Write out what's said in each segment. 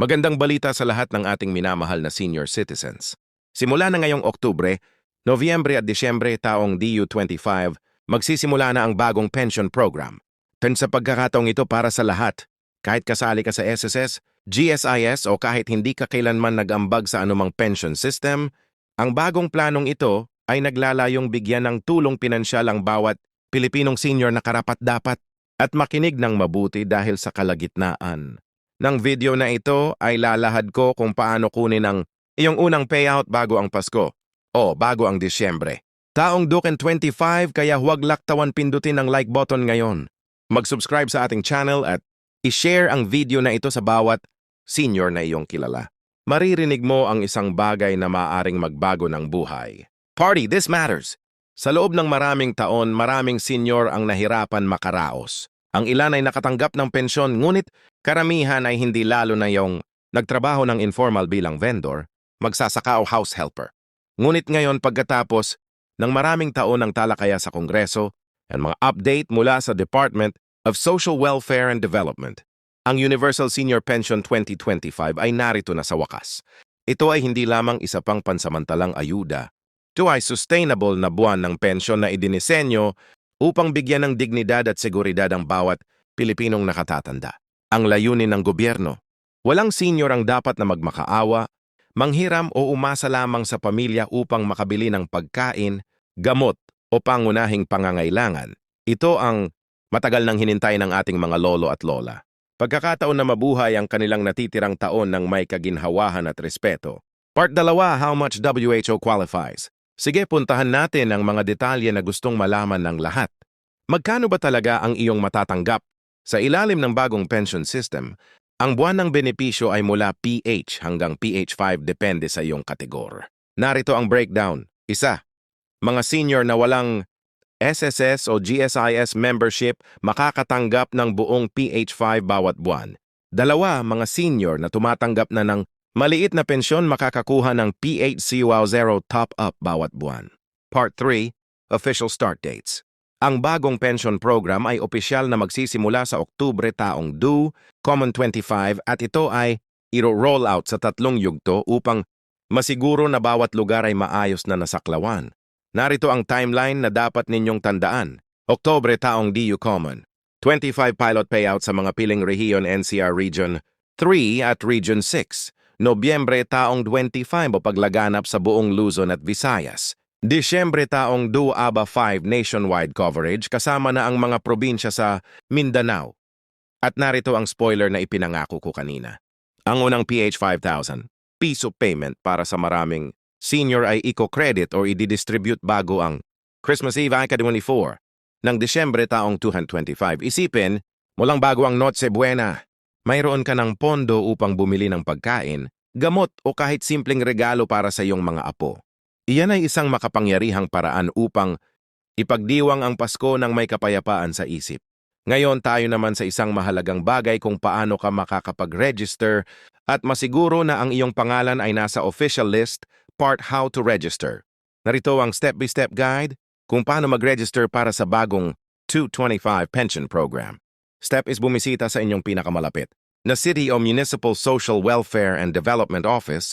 Magandang balita sa lahat ng ating minamahal na senior citizens. Simula na ngayong Oktubre, Nobyembre at Disyembre taong DU25, magsisimula na ang bagong pension program. Turn sa pagkakataong ito para sa lahat. Kahit kasali ka sa SSS, GSIS o kahit hindi ka kailanman nag-ambag sa anumang pension system, ang bagong planong ito ay naglalayong bigyan ng tulong pinansyal ang bawat Pilipinong senior na karapat-dapat at makinig ng mabuti dahil sa kalagitnaan. Ng video na ito ay lalahad ko kung paano kunin ang iyong unang payout bago ang Pasko o bago ang Disyembre. Taong Duken 25 kaya huwag laktawan pindutin ang like button ngayon. Mag-subscribe sa ating channel at i-share ang video na ito sa bawat senior na iyong kilala. Maririnig mo ang isang bagay na maaring magbago ng buhay. Party, this matters! Sa loob ng maraming taon, maraming senior ang nahirapan makaraos. Ang ilan ay nakatanggap ng pensyon ngunit karamihan ay hindi lalo na yung nagtrabaho ng informal bilang vendor, magsasaka o house helper. Ngunit ngayon pagkatapos ng maraming taon ng talakaya sa Kongreso at mga update mula sa Department of Social Welfare and Development, ang Universal Senior Pension 2025 ay narito na sa wakas. Ito ay hindi lamang isa pang pansamantalang ayuda. Ito ay sustainable na buwan ng pensyon na idinisenyo upang bigyan ng dignidad at seguridad ang bawat Pilipinong nakatatanda. Ang layunin ng gobyerno. Walang senior ang dapat na magmakaawa, manghiram o umasa lamang sa pamilya upang makabili ng pagkain, gamot o pangunahing pangangailangan. Ito ang matagal nang hinintay ng ating mga lolo at lola. Pagkakataon na mabuhay ang kanilang natitirang taon ng may kaginhawahan at respeto. Part 2, How much WHO qualifies? Sige, puntahan natin ang mga detalye na gustong malaman ng lahat. Magkano ba talaga ang iyong matatanggap? Sa ilalim ng bagong pension system, ang buwan ng benepisyo ay mula PH hanggang PH5 depende sa iyong kategor. Narito ang breakdown. Isa, mga senior na walang SSS o GSIS membership makakatanggap ng buong PH5 bawat buwan. Dalawa, mga senior na tumatanggap na ng Maliit na pensyon makakakuha ng PHCUL0 top-up bawat buwan. Part 3, Official Start Dates. Ang bagong pension program ay opisyal na magsisimula sa Oktubre taong due, Common 25 at ito ay iro-roll out sa tatlong yugto upang masiguro na bawat lugar ay maayos na nasaklawan. Narito ang timeline na dapat ninyong tandaan. Oktubre taong DU Common. 25 pilot payout sa mga piling rehiyon NCR Region 3 at Region 6. Nobyembre taong 25 o paglaganap sa buong Luzon at Visayas. Disyembre taong 2 ABA 5 nationwide coverage kasama na ang mga probinsya sa Mindanao. At narito ang spoiler na ipinangako ko kanina. Ang unang PH 5,000, piso payment para sa maraming senior ay eco-credit or i-distribute bago ang Christmas Eve Ika 24 ng Disyembre taong 225. Isipin, mulang bago ang Noche Buena, mayroon ka ng pondo upang bumili ng pagkain, gamot o kahit simpleng regalo para sa iyong mga apo. Iyan ay isang makapangyarihang paraan upang ipagdiwang ang Pasko ng may kapayapaan sa isip. Ngayon tayo naman sa isang mahalagang bagay kung paano ka makakapag-register at masiguro na ang iyong pangalan ay nasa official list, part how to register. Narito ang step-by-step guide kung paano mag-register para sa bagong 225 pension program. Step is bumisita sa inyong pinakamalapit na City o Municipal Social Welfare and Development Office,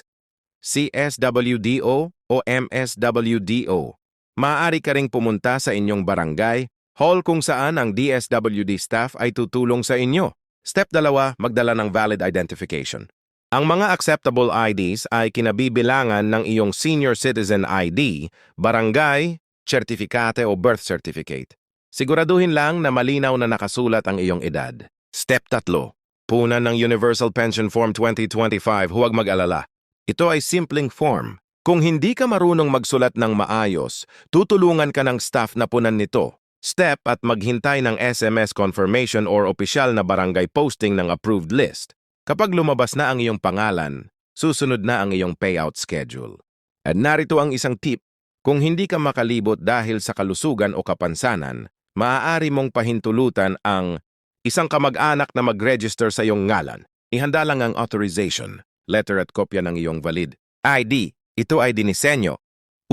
CSWDO o MSWDO. Maaari ka ring pumunta sa inyong barangay, hall kung saan ang DSWD staff ay tutulong sa inyo. Step 2, magdala ng valid identification. Ang mga acceptable IDs ay kinabibilangan ng iyong senior citizen ID, barangay, certificate o birth certificate. Siguraduhin lang na malinaw na nakasulat ang iyong edad. Step 3. Punan ng Universal Pension Form 2025, huwag mag-alala. Ito ay simpleng form. Kung hindi ka marunong magsulat ng maayos, tutulungan ka ng staff na punan nito. Step at maghintay ng SMS confirmation or opisyal na barangay posting ng approved list. Kapag lumabas na ang iyong pangalan, susunod na ang iyong payout schedule. At narito ang isang tip. Kung hindi ka makalibot dahil sa kalusugan o kapansanan, maaari mong pahintulutan ang isang kamag-anak na mag-register sa iyong ngalan. Ihanda lang ang authorization, letter at kopya ng iyong valid ID. Ito ay dinisenyo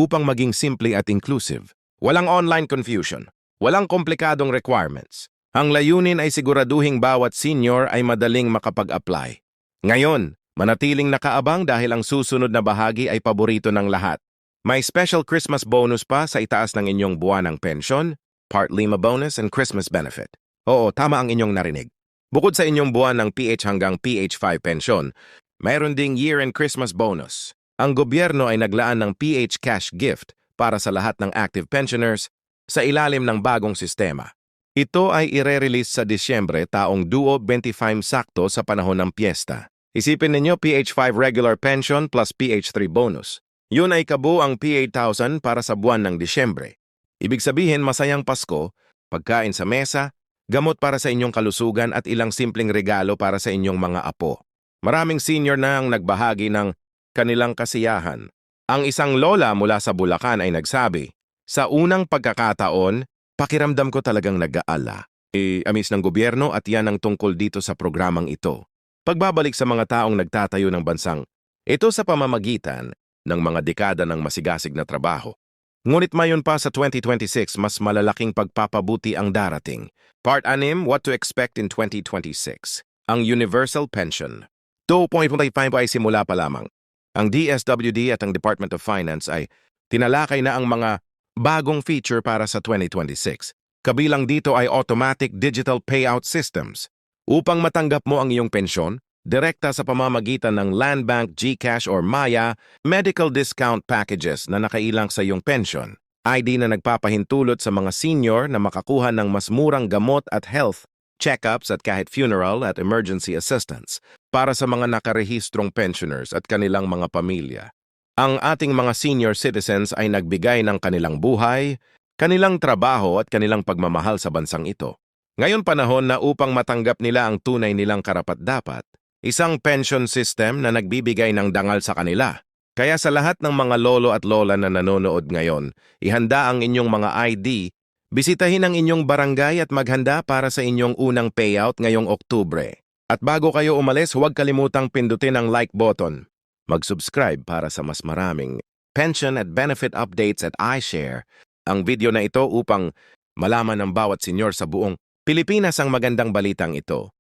upang maging simple at inclusive. Walang online confusion. Walang komplikadong requirements. Ang layunin ay siguraduhing bawat senior ay madaling makapag-apply. Ngayon, Manatiling nakaabang dahil ang susunod na bahagi ay paborito ng lahat. May special Christmas bonus pa sa itaas ng inyong buwan ng pensyon, Part Lima bonus and Christmas benefit. Oo, tama ang inyong narinig. Bukod sa inyong buwan ng PH hanggang PH5 pensyon, mayroon ding year-end Christmas bonus. Ang gobyerno ay naglaan ng PH cash gift para sa lahat ng active pensioners sa ilalim ng bagong sistema. Ito ay ire-release sa Disyembre taong 25 sakto sa panahon ng piyesta. Isipin ninyo PH5 regular pension plus PH3 bonus. Yun ay kabu ang P8,000 para sa buwan ng Disyembre. Ibig sabihin masayang Pasko, pagkain sa mesa, gamot para sa inyong kalusugan at ilang simpleng regalo para sa inyong mga apo. Maraming senior na ang nagbahagi ng kanilang kasiyahan. Ang isang lola mula sa Bulacan ay nagsabi, Sa unang pagkakataon, pakiramdam ko talagang nag-aala. E, amis ng gobyerno at yan ang tungkol dito sa programang ito. Pagbabalik sa mga taong nagtatayo ng bansang, ito sa pamamagitan ng mga dekada ng masigasig na trabaho. Ngunit mayon pa sa 2026, mas malalaking pagpapabuti ang darating. Part 6, What to Expect in 2026. Ang Universal Pension. 2.25 ay simula pa lamang. Ang DSWD at ang Department of Finance ay tinalakay na ang mga bagong feature para sa 2026. Kabilang dito ay automatic digital payout systems. Upang matanggap mo ang iyong pensyon, direkta sa pamamagitan ng Land Bank, GCash or Maya, medical discount packages na nakailang sa iyong pension. ID na nagpapahintulot sa mga senior na makakuha ng mas murang gamot at health, check-ups at kahit funeral at emergency assistance para sa mga nakarehistrong pensioners at kanilang mga pamilya. Ang ating mga senior citizens ay nagbigay ng kanilang buhay, kanilang trabaho at kanilang pagmamahal sa bansang ito. Ngayon panahon na upang matanggap nila ang tunay nilang karapat-dapat, isang pension system na nagbibigay ng dangal sa kanila. Kaya sa lahat ng mga lolo at lola na nanonood ngayon, ihanda ang inyong mga ID, bisitahin ang inyong barangay at maghanda para sa inyong unang payout ngayong Oktubre. At bago kayo umalis, huwag kalimutang pindutin ang like button. Mag-subscribe para sa mas maraming pension at benefit updates at iShare ang video na ito upang malaman ng bawat senyor sa buong Pilipinas ang magandang balitang ito.